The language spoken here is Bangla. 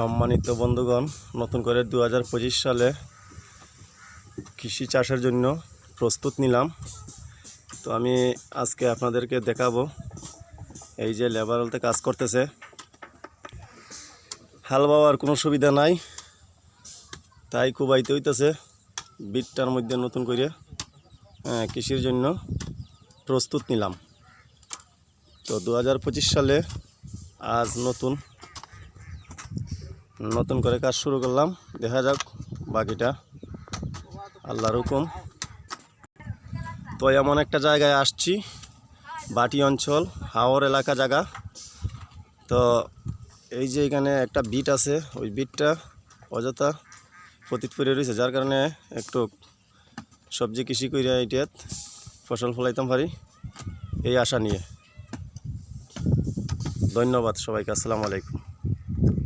সম্মানিত বন্ধুগণ, নতুন করে দু হাজার পঁচিশ সালে কৃষি চাষের জন্য প্রস্তুত নিলাম। তো আমি আজকে আপনাদেরকে দেখাবো, এই যে লেবারলতে কাজ করতেছে। হাল বাওয়ার কোনো সুবিধা নাই, তাই কুবাইতে হইতেছে বিটটার মধ্যে নতুন করে কৃষির জন্য প্রস্তুত নিলাম। তো দু হাজার পঁচিশ সালে আজ নতুন নতুন করে কাজ শুরু করলাম। দেখা যাক বাকিটা। আল্লাহর হুকুম। তো এমন একটা জায়গায় আসছি, বাটি অঞ্চল, হাওর এলাকা জায়গা। তো এই যে এখানে একটা বিট আছে, ওই বিটটা অযথা পতিত পড়ে রয়েছে, যার কারণে একটু সবজি কৃষি করিয়া এটিয়াত ফসল ফলাইতাম পারি এই আশা নিয়ে। ধন্যবাদ সবাইকে, আসসালামু আলাইকুম।